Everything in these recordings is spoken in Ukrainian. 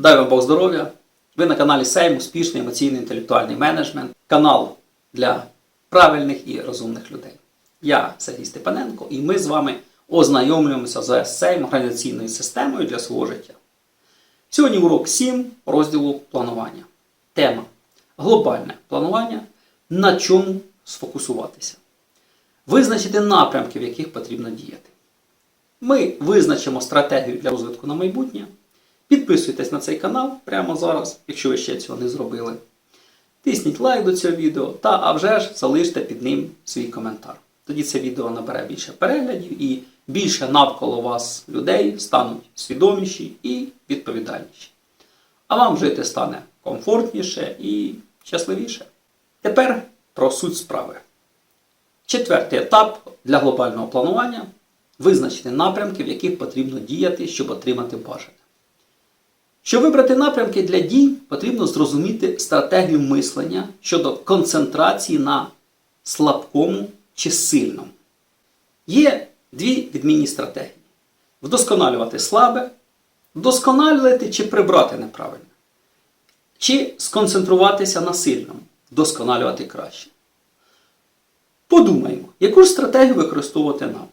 Дай вам Бог здоров'я! Ви на каналі Сейм Успішний емоційний інтелектуальний менеджмент. Канал для правильних і розумних людей. Я Сергій Степаненко, і ми з вами ознайомлюємося з Сейм організаційною системою для свого життя. Сьогодні урок 7 розділу планування. Тема глобальне планування. На чому сфокусуватися. Визначити напрямки, в яких потрібно діяти. Ми визначимо стратегію для розвитку на майбутнє. Підписуйтесь на цей канал прямо зараз, якщо ви ще цього не зробили. Тисніть лайк до цього відео та а вже ж залиште під ним свій коментар. Тоді це відео набере більше переглядів і більше навколо вас людей стануть свідоміші і відповідальніші. А вам жити стане комфортніше і щасливіше. Тепер про суть справи. Четвертий етап для глобального планування визначити напрямки, в яких потрібно діяти, щоб отримати бажане. Щоб вибрати напрямки для дій, потрібно зрозуміти стратегію мислення щодо концентрації на слабкому чи сильному. Є дві відмінні стратегії: вдосконалювати слабе, вдосконалювати чи прибрати неправильно, чи сконцентруватися на сильному, вдосконалювати краще. Подумаємо, яку ж стратегію використовувати нам.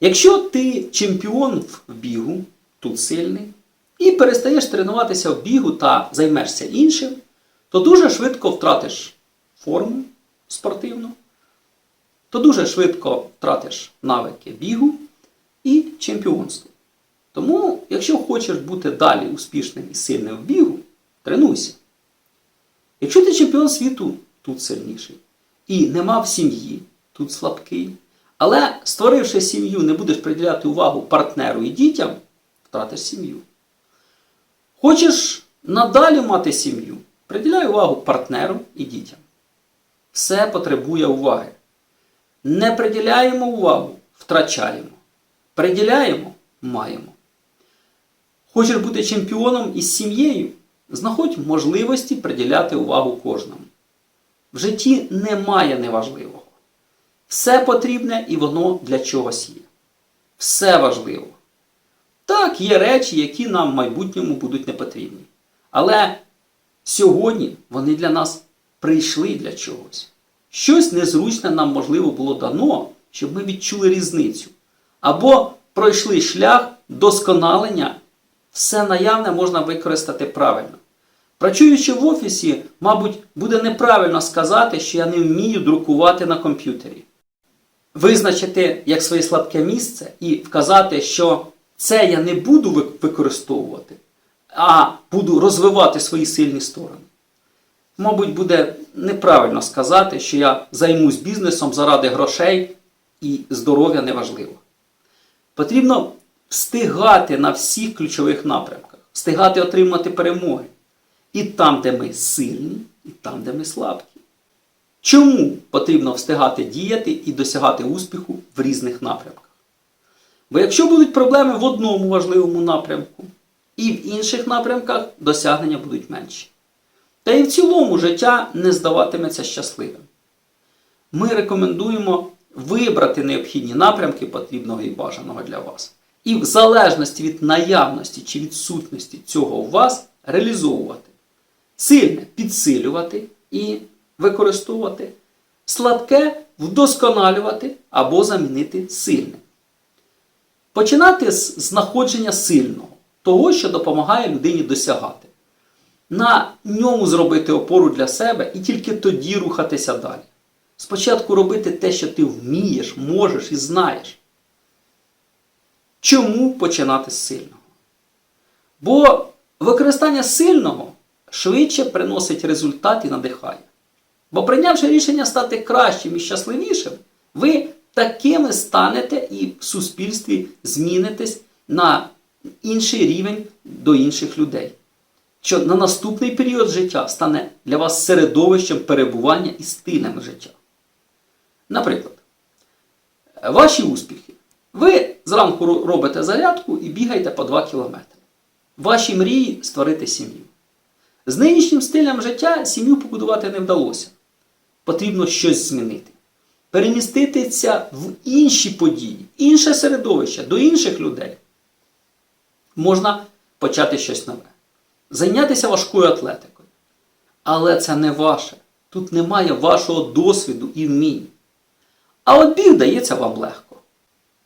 Якщо ти чемпіон в бігу, тут сильний, і перестаєш тренуватися в бігу та займешся іншим, то дуже швидко втратиш форму спортивну, то дуже швидко втратиш навики бігу і чемпіонства. Тому, якщо хочеш бути далі успішним і сильним в бігу, тренуйся. Якщо ти чемпіон світу, тут сильніший, і не мав сім'ї, тут слабкий. Але створивши сім'ю, не будеш приділяти увагу партнеру і дітям, втратиш сім'ю. Хочеш надалі мати сім'ю, приділяй увагу партнеру і дітям. Все потребує уваги. Не приділяємо увагу, втрачаємо. Приділяємо маємо. Хочеш бути чемпіоном із сім'єю, знаходь можливості приділяти увагу кожному. В житті немає неважливого. Все потрібне і воно для чогось є. Все важливо. Так, є речі, які нам в майбутньому будуть не потрібні. Але сьогодні вони для нас прийшли для чогось. Щось незручне нам, можливо, було дано, щоб ми відчули різницю. Або пройшли шлях досконалення, все наявне можна використати правильно. Працюючи в офісі, мабуть, буде неправильно сказати, що я не вмію друкувати на комп'ютері. Визначити як своє слабке місце і вказати, що це я не буду використовувати, а буду розвивати свої сильні сторони. Мабуть, буде неправильно сказати, що я займусь бізнесом заради грошей і здоров'я неважливо. Потрібно встигати на всіх ключових напрямках, встигати отримати перемоги. І там, де ми сильні, і там, де ми слабкі. Чому потрібно встигати діяти і досягати успіху в різних напрямках? Бо якщо будуть проблеми в одному важливому напрямку, і в інших напрямках досягнення будуть менші. Та і в цілому життя не здаватиметься щасливим. Ми рекомендуємо вибрати необхідні напрямки потрібного і бажаного для вас. І в залежності від наявності чи відсутності цього у вас реалізовувати. Сильне підсилювати і використовувати, слабке вдосконалювати або замінити сильним. Починати з знаходження сильного, того, що допомагає людині досягати. На ньому зробити опору для себе і тільки тоді рухатися далі. Спочатку робити те, що ти вмієш, можеш і знаєш. Чому починати з сильного? Бо використання сильного швидше приносить результат і надихає. Бо прийнявши рішення стати кращим і щасливішим, ви такими станете і в суспільстві змінитесь на інший рівень до інших людей. Що на наступний період життя стане для вас середовищем перебування і стилями життя. Наприклад, ваші успіхи. Ви зранку робите зарядку і бігаєте по 2 кілометри. Ваші мрії створити сім'ю. З нинішнім стилем життя сім'ю побудувати не вдалося. Потрібно щось змінити. Переміститися в інші події, інше середовище, до інших людей. Можна почати щось нове. Зайнятися важкою атлетикою. Але це не ваше. Тут немає вашого досвіду і вмінь. А от біг дається вам легко.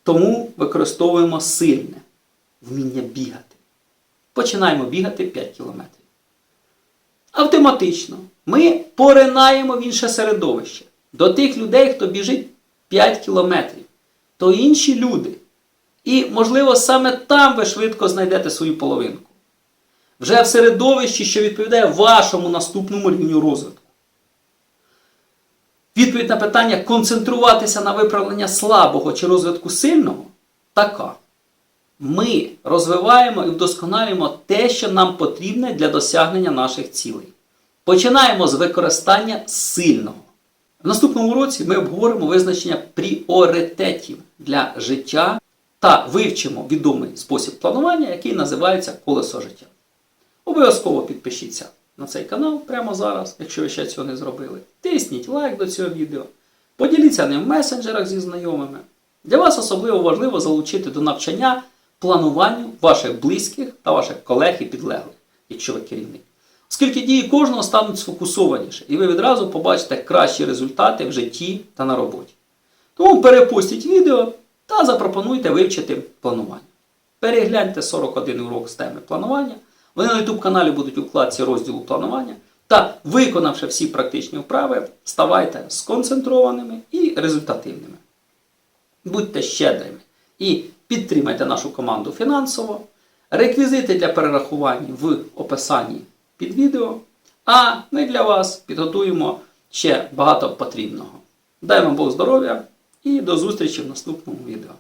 Тому використовуємо сильне вміння бігати. Починаємо бігати 5 кілометрів. Автоматично ми поринаємо в інше середовище. До тих людей, хто біжить 5 кілометрів, то інші люди. І, можливо, саме там ви швидко знайдете свою половинку. Вже в середовищі, що відповідає вашому наступному рівню розвитку. Відповідь на питання концентруватися на виправлення слабого чи розвитку сильного така. Ми розвиваємо і вдосконалюємо те, що нам потрібне для досягнення наших цілей. Починаємо з використання сильного. В наступному році ми обговоримо визначення пріоритетів для життя та вивчимо відомий спосіб планування, який називається колесо життя. Обов'язково підпишіться на цей канал прямо зараз, якщо ви ще цього не зробили. Тисніть лайк до цього відео. Поділіться ним в месенджерах зі знайомими. Для вас особливо важливо залучити до навчання плануванню ваших близьких та ваших колег і підлеглих, якщо ви керівник. Оскільки дії кожного стануть сфокусованіше, і ви відразу побачите кращі результати в житті та на роботі. Тому перепустіть відео та запропонуйте вивчити планування. Перегляньте 41 урок з теми планування. Вони на YouTube каналі будуть у вкладці розділу планування. Та, виконавши всі практичні вправи, ставайте сконцентрованими і результативними. Будьте щедрими і підтримайте нашу команду фінансово. Реквізити для перерахування в описанні під відео. А ми для вас підготуємо ще багато потрібного. Дай вам Бог здоров'я і до зустрічі в наступному відео.